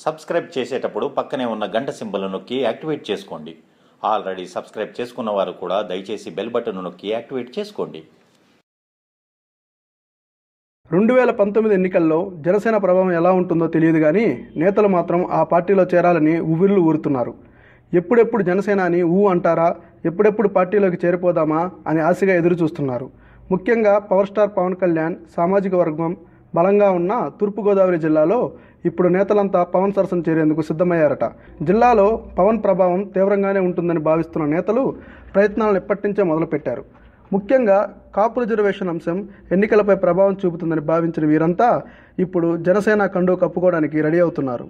Subscribe చేసేటప్పుడు పక్కనే ఉన్న గంట సింబల్ నొక్కి యాక్టివేట్ చేసుకోండి. ఆల్రెడీ సబ్స్క్రైబ్ చేసుకున్న వారు కూడా దయచేసి బెల్ బటన్ నొక్కి యాక్టివేట్ చేసుకోండి. రెండు వేల పంతొమ్మిది ఎన్నికల్లో జనసేన ప్రభావం ఎలా ఉంటుందో తెలియదు కానీ నేతలు మాత్రం ఆ పార్టీలో చేరాలని ఉవిర్లు ఊరుతున్నారు. ఎప్పుడెప్పుడు జనసేన అని ఊ అంటారా ఎప్పుడెప్పుడు పార్టీలోకి చేరిపోదామా అని ఆశగా ఎదురు చూస్తున్నారు ముఖ్యంగా పవర్ స్టార్ పవన్ కళ్యాణ్ సామాజిక వర్గం బలంగా ఉన్న తూర్పుగోదావరి జిల్లాలో ఇప్పుడు నేతలంతా పవన్ సరసన చేరేందుకు సిద్ధమయ్యారట. జిల్లాలో పవన్ ప్రభావం తీవ్రంగానే ఉంటుందని భావిస్తున్న నేతలు ప్రయత్నాలను ఎప్పటి నుంచే మొదలుపెట్టారు. ముఖ్యంగా కాపు రిజర్వేషన్ అంశం ఎన్నికలపై ప్రభావం చూపుతుందని భావించిన వీరంతా ఇప్పుడు జనసేన కండు కప్పుకోవడానికి రెడీ అవుతున్నారు.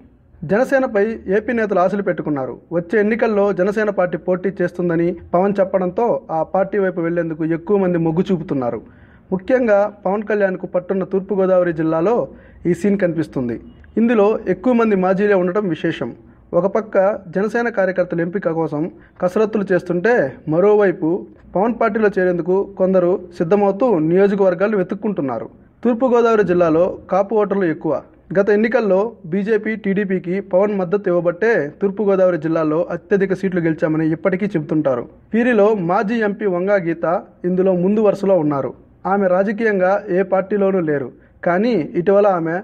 జనసేనపై ఏపీ నేతలు ఆశలు పెట్టుకున్నారు. వచ్చే ఎన్నికల్లో జనసేన పార్టీ పోటీ చేస్తుందని పవన్ చెప్పడంతో ఆ పార్టీ వైపు వెళ్ళేందుకు ఎక్కువ మంది మొగ్గు చూపుతున్నారు. ముఖ్యంగా పవన్ కళ్యాణ్కు పట్టున్న తూర్పుగోదావరి జిల్లాలో ఈ సీన్ కనిపిస్తుంది. ఇందులో ఎక్కువ మంది మాజీలే ఉండటం విశేషం. ఒక పక్క జనసేన కార్యకర్తల ఎంపిక కోసం కసరత్తులు చేస్తుంటే మరోవైపు పవన్ పార్టీలో చేరేందుకు కొందరు సిద్ధమవుతూ నియోజకవర్గాలు వెతుక్కుంటున్నారు. తూర్పుగోదావరి జిల్లాలో కాపు ఓటర్లు ఎక్కువ. గత ఎన్నికల్లో బీజేపీ టీడీపీకి పవన్ మద్దతు ఇవ్వబట్టే తూర్పుగోదావరి జిల్లాలో అత్యధిక సీట్లు గెలిచామని ఇప్పటికీ చెబుతుంటారు. వీరిలో మాజీ ఎంపీ వంగా గీత ఇందులో ముందు వరుసలో ఉన్నారు. ఆమె రాజకీయంగా ఏ పార్టీలోనూ లేరు. కానీ ఇటీవల ఆమె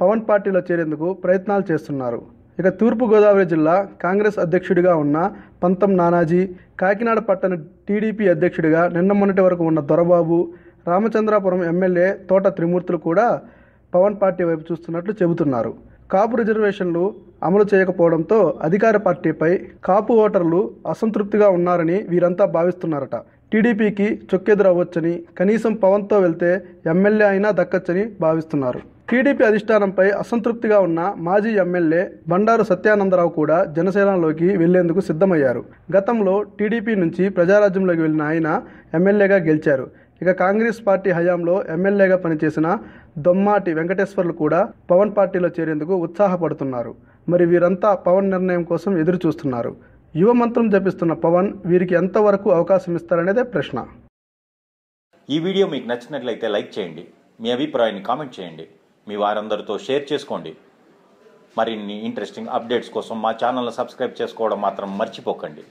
పవన్ పార్టీలో చేరేందుకు ప్రయత్నాలు చేస్తున్నారు. ఇక తూర్పుగోదావరి జిల్లా కాంగ్రెస్ అధ్యక్షుడిగా ఉన్న పంతం నానాజీ కాకినాడ పట్టణ టీడీపీ అధ్యక్షుడిగా నిన్న మొన్నటి వరకు ఉన్న దొరబాబు రామచంద్రాపురం ఎమ్మెల్యే తోట త్రిమూర్తులు కూడా పవన్ పార్టీ వైపు చూస్తున్నట్లు చెబుతున్నారు. కాపు రిజర్వేషన్లు అమలు చేయకపోవడంతో అధికార పార్టీపై కాపు ఓటర్లు అసంతృప్తిగా ఉన్నారని వీరంతా భావిస్తున్నారట. టీడీపీకి చొక్కెదురవ్వొచ్చని కనీసం పవన్తో వెళ్తే ఎమ్మెల్యే అయినా దక్కచ్చని భావిస్తున్నారు. టీడీపీ అధిష్టానంపై అసంతృప్తిగా ఉన్న మాజీ ఎమ్మెల్యే బండారు సత్యానందరావు కూడా జనసేనలోకి వెళ్ళేందుకు సిద్ధమయ్యారు. గతంలో టీడీపీ నుంచి ప్రజారాజ్యంలోకి వెళ్ళిన ఆయన ఎమ్మెల్యేగా గెలిచారు. ఇక కాంగ్రెస్ పార్టీ హయాంలో ఎమ్మెల్యేగా పనిచేసిన దొమ్మాటి వెంకటేశ్వర్లు కూడా పవన్ పార్టీలో చేరేందుకు ఉత్సాహపడుతున్నారు. మరి వీరంతా పవన్ నిర్ణయం కోసం ఎదురు చూస్తున్నారు యువ మంత్రం జపిస్తున్న పవన్ వీరికి ఎంతవరకు అవకాశం ఇస్తారనేదే ప్రశ్న. ఈ వీడియో మీకు నచ్చినట్లయితే లైక్ చేయండి మీ అభిప్రాయాన్ని కామెంట్ చేయండి మీ వారందరితో షేర్ చేసుకోండి. మరిన్ని ఇంట్రెస్టింగ్ అప్డేట్స్ కోసం మా ఛానల్ను సబ్స్క్రైబ్ చేసుకోవడం మాత్రం మర్చిపోకండి.